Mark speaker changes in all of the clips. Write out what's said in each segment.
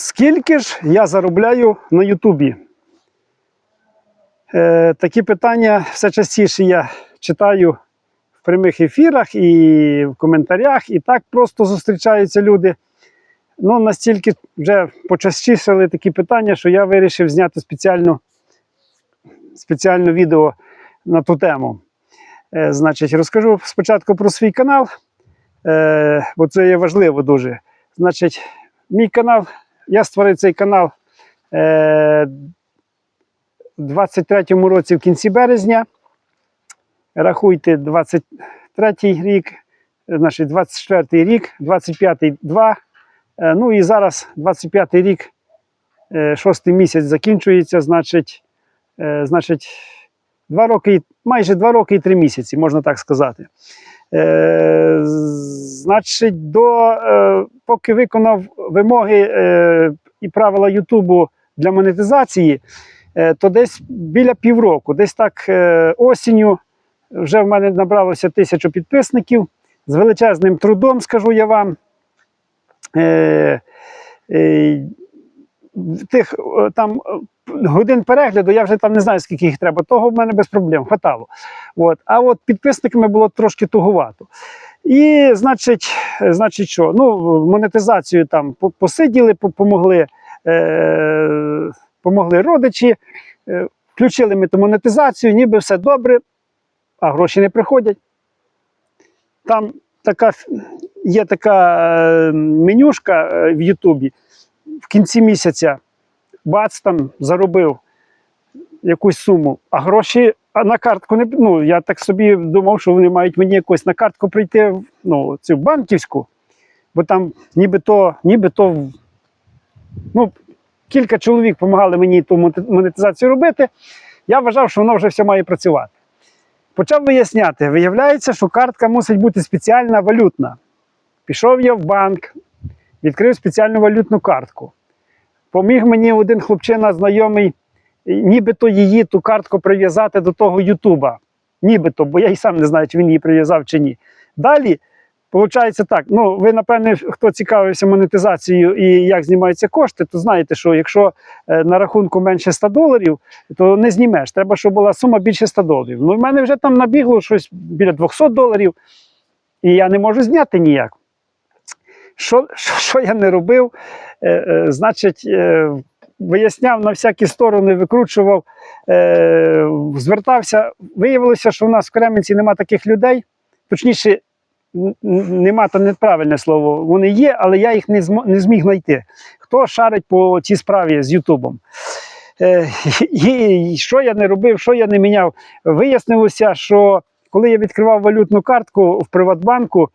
Speaker 1: Скільки ж я заробляю на Ютубі? Е, такі питання все частіше я читаю в прямих ефірах і в коментарях, і так просто зустрічаються люди. Ну, настільки вже почастішали такі питання, що я вирішив зняти спеціальну, спеціальне відео на ту тему. Е, значить, розкажу спочатку про свій канал, е, бо це є важливо дуже. Значить, мій канал, я створив цей канал е, у 23-му році в кінці березня. Рахуйте, 23-й рік, значить, 24-й рік, 25-й 2. Е, ну і зараз 25-й рік, е, шостий місяць закінчується, значить, е, значить, два роки, майже два роки і три місяці, можна так сказати. Е, значить, до, е, поки виконав вимоги е, і правила Ютубу для монетизації, е, то десь біля півроку, десь так е, осінню, вже в мене набралося тисячу підписників. З величезним трудом, скажу я вам. Е, е, тих е, там е, годин перегляду, я вже там не знаю, скільки їх треба. Того в мене без проблем хватало. От. А от підписниками було трошки тугувато. І, значить, е, значить, що? Ну, монетизацію там посиділи, помогли, е, помогли родичі, е, включили ми ту монетизацію, ніби все добре, а гроші не приходять. Там така є така менюшка в Ютубі. В кінці місяця бац там заробив якусь суму, а гроші на картку не ну, я так собі думав, що вони мають мені якось на картку прийти ну, цю банківську, бо там нібито, нібито ну, кілька чоловік допомагали мені ту монетизацію робити. Я вважав, що воно вже все має працювати. Почав виясняти. Виявляється, що картка мусить бути спеціальна валютна. Пішов я в банк, відкрив спеціальну валютну картку. Поміг мені один хлопчина знайомий, нібито її ту картку прив'язати до того Ютуба. Нібито, бо я і сам не знаю, чи він її прив'язав чи ні. Далі, виходить так: ну, ви, напевне, хто цікавився монетизацією і як знімаються кошти, то знаєте, що якщо е, на рахунку менше 100 доларів, то не знімеш. Треба, щоб була сума більше 100 доларів. Ну, в мене вже там набігло щось біля 200 доларів, і я не можу зняти ніяк. Що, що, що я не робив? Е, е, значить, е, виясняв на всякі сторони, викручував, е, звертався. Виявилося, що в нас в Кременці нема таких людей. Точніше, нема то неправильне слово. Вони є, але я їх не, змо, не зміг знайти. Хто шарить по цій справі з Ютубом? Е, і, що я не робив, що я не міняв? Вияснилося, що коли я відкривав валютну картку в Приватбанку,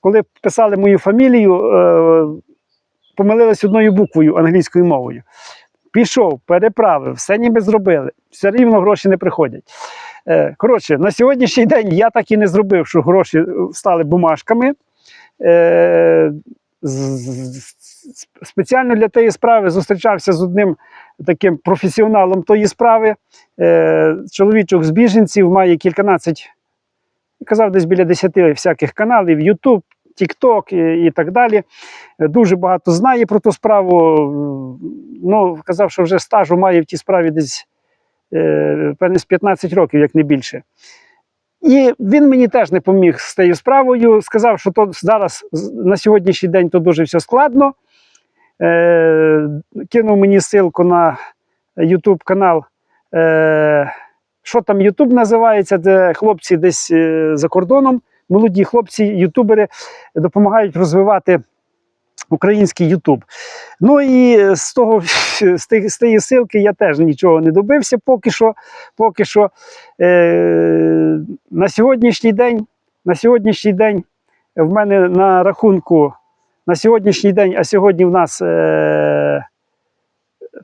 Speaker 1: коли писали мою фамілію, е, помилились одною буквою англійською мовою. Пішов, переправив, все ніби зробили. Все рівно гроші не приходять. Е, коротше, на сьогоднішній день я так і не зробив, що гроші е, стали бумажками. Е, спеціально для тієї справи зустрічався з одним таким професіоналом тої справи. Е, чоловічок з біженців має кільканадцять, казав, десь біля 10 всяких каналів, YouTube, TikTok і, і так далі. Е, Дуже багато знає про ту справу. Ну, казав, що вже стажу має в тій справі десь е, певне з 15 років, як не більше. І він мені теж не поміг з тією справою. Сказав, що то зараз на сьогоднішній день то дуже все складно. Е, кинув мені ссылку на YouTube канал. Е, що там YouTube називається, де хлопці десь е, за кордоном, молоді хлопці, ютубери допомагають розвивати український Ютуб. Ну і з того з тієї з тієї ссылки я теж нічого не добився поки що. Поки що. Е, на сьогоднішній день, на сьогоднішній день в мене на рахунку, на сьогоднішній день, а сьогодні в нас е,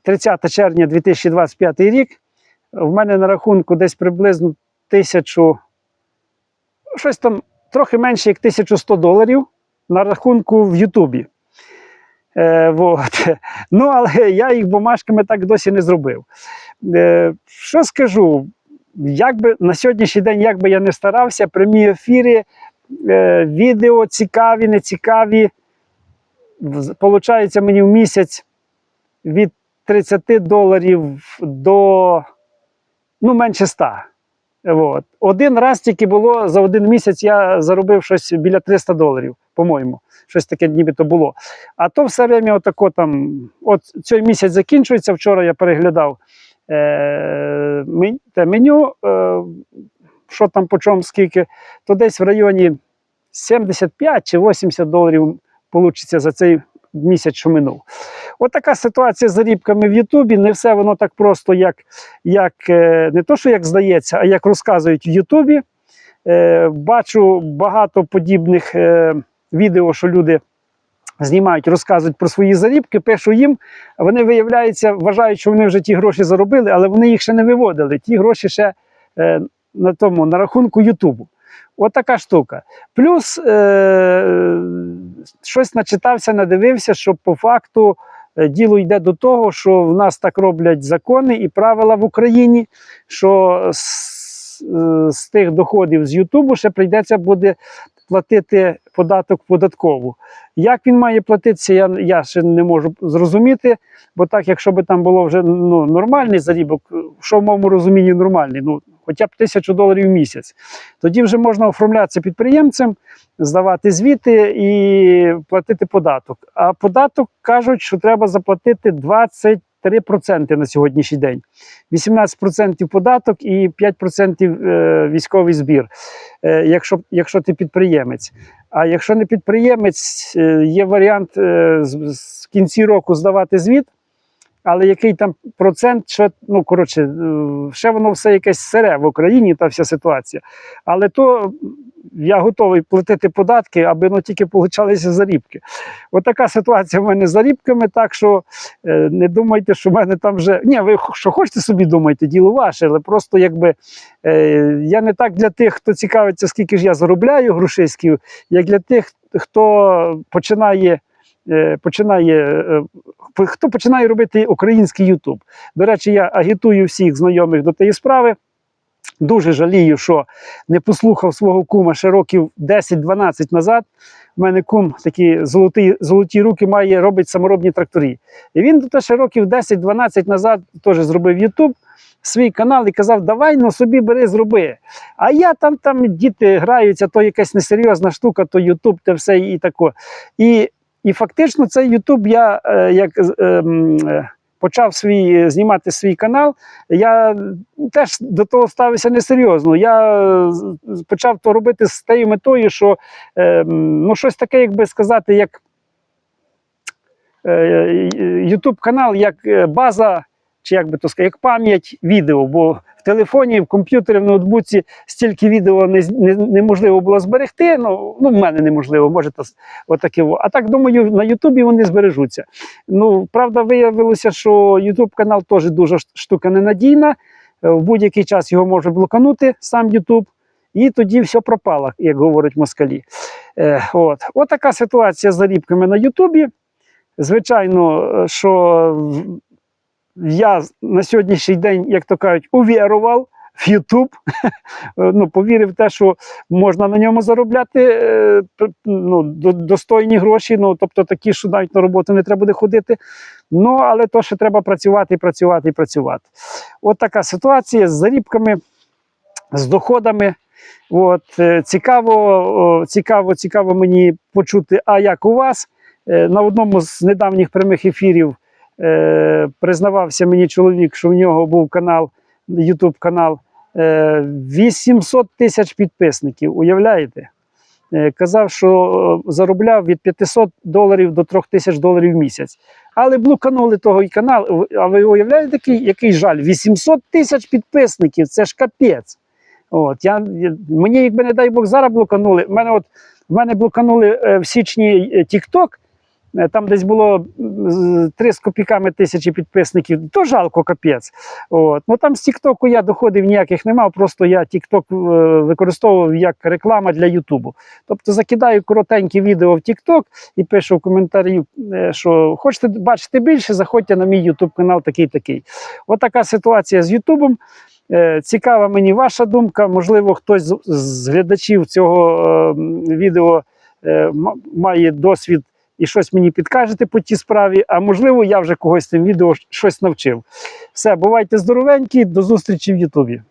Speaker 1: 30 червня 2025 рік. В мене на рахунку десь приблизно тисячу, щось там трохи менше як 1100 доларів на рахунку в Ютубі. Е, вот. Ну, але я їх бумажками так досі не зробив. Е, що скажу? Як би, на сьогоднішній день, як би я не старався, прямі ефіри, е, відео цікаві, нецікаві. Получається мені в місяць від 30 доларів до ну, менше 100. От. Один раз тільки було за один місяць я заробив щось біля 300 доларів, по-моєму. Щось таке нібито було. А то все время отако там. От цей місяць закінчується. Вчора я переглядав е, меню, е, що там по чому, скільки, то десь в районі 75 чи 80 доларів получиться за цей місяць, що минув. От така ситуація з зарібками в Ютубі. Не все воно так просто, як, як е, не то, що як здається, а як розказують в Ютубі. Е, бачу багато подібних е, відео, що люди знімають, розказують про свої зарібки, пишу їм. Вони виявляється, вважають, що вони вже ті гроші заробили, але вони їх ще не виводили. Ті гроші ще е, на тому на рахунку Ютубу. От така штука. Плюс е, щось начитався, надивився, що по факту е, діло йде до того, що в нас так роблять закони і правила в Україні, що з, е, з тих доходів з Ютубу ще прийдеться буде платити податок податкову. Як він має платитися, я, я ще не можу зрозуміти, бо так, якщо би там було вже ну, нормальний зарібок, що в моєму розумінні нормальний, ну хоча б тисячу доларів в місяць, тоді вже можна оформлятися підприємцем, здавати звіти і платити податок. А податок кажуть, що треба заплатити 23% на сьогоднішній день. 18% податок і 5% е, військовий збір, е, якщо, якщо ти підприємець. А якщо не підприємець, е, є варіант з- кінці року здавати звіт, але який там процент, що, ну коротше, е, ще воно все якесь сире в Україні, та вся ситуація. Але то я готовий платити податки, аби ну, тільки получалися зарібки. Отака ситуація в мене з зарібками, так що е, не думайте, що в мене там вже. Ні, ви що хочете собі думайте, діло ваше, але просто якби е, я не так для тих, хто цікавиться, скільки ж я заробляю грошиськів, як для тих, хто починає. Е, Починає е, хто починає робити український Ютуб. До речі, я агітую всіх знайомих до тієї справи. Дуже жалію, що не послухав свого кума ще років 10-12 назад. У мене кум такі золоті, золоті руки має, робить саморобні трактори. І він тут ще років 10-12 назад теж зробив Ютуб, свій канал і казав: Давай ну собі бери, зроби. А я там, там діти граються, то якась несерйозна штука, то Ютуб, те все і тако. І, і фактично цей Ютуб я е, як ем, е, почав свій е, знімати свій канал, я теж до того ставився несерйозно. Я почав то робити з тією метою, що е, ну, щось таке, як би сказати, як Ютуб канал, як база, чи як би то сказати, як пам'ять відео. Бо в телефоні, в комп'ютері, в ноутбуці стільки відео не, не, неможливо було зберегти. Ну, ну, в мене неможливо, може, с- отаке. А так думаю, на Ютубі вони збережуться. Ну, правда, виявилося, що Ютуб канал теж дуже штука ненадійна. Е, В будь-який час його може блоканути сам Ютуб, і тоді все пропало, як говорять москалі. Е, от. от така ситуація з зарібками на Ютубі. Звичайно, е, що я на сьогоднішній день, як то кажуть, увірував в Ютуб. ну, повірив в те, що можна на ньому заробляти е, ну, достойні гроші, ну, тобто такі, що навіть на роботу не треба буде ходити. Ну, але то ще треба працювати, і працювати і працювати. От така ситуація з зарібками, з доходами. От, е, цікаво, цікаво, цікаво мені почути, а як у вас? Е, На одному з недавніх прямих ефірів е, признавався мені чоловік, що в нього був канал, YouTube канал е, 800 тисяч підписників. Уявляєте? Е, казав, що е, заробляв від 500 доларів до 3000 тисяч доларів в місяць. Але блоканули того і канал. А ви уявляєте, який, який жаль? 800 тисяч підписників це ж капець. От, я, мені, якби не дай Бог, зараз блоканули. В мене, от, в мене блоканули е, в січні е, TikTok, там десь було м, з- 3 з копійками тисячі підписників, то жалко капець. От. Ну там з Тіктоку я доходів ніяких не мав, просто я Тікток використовував як реклама для Ютубу. Тобто закидаю коротенькі відео в Тікток і пишу в коментарі, е, що хочете бачити більше, заходьте на мій Ютуб канал такий такий. Отака ситуація з Ютубом. Е, Цікава мені ваша думка. Можливо, хтось з- глядачів цього е, відео е, має досвід і щось мені підкажете по тій справі, а можливо, я вже когось цим відео щось навчив. Все, бувайте здоровенькі, до зустрічі в Ютубі.